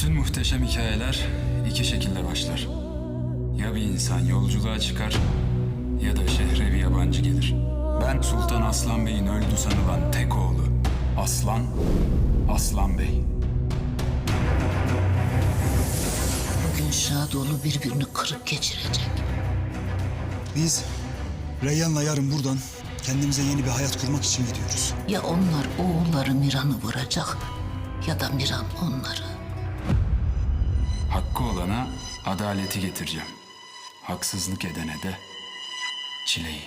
Bütün muhteşem hikayeler iki şekilde başlar. Ya bir insan yolculuğa çıkar ya da şehre bir yabancı gelir. Ben Sultan Aslan Bey'in öldü sanılan tek oğlu. Aslan, Aslan Bey. Bugün Şadoğlu birbirini kırıp geçirecek. Biz Reyyan'la yarın buradan kendimize yeni bir hayat kurmak için gidiyoruz. Ya onlar oğulları Miran'ı vuracak ya da Miran onları. Hakkı olana adaleti getireceğim. Haksızlık edene de çileyi.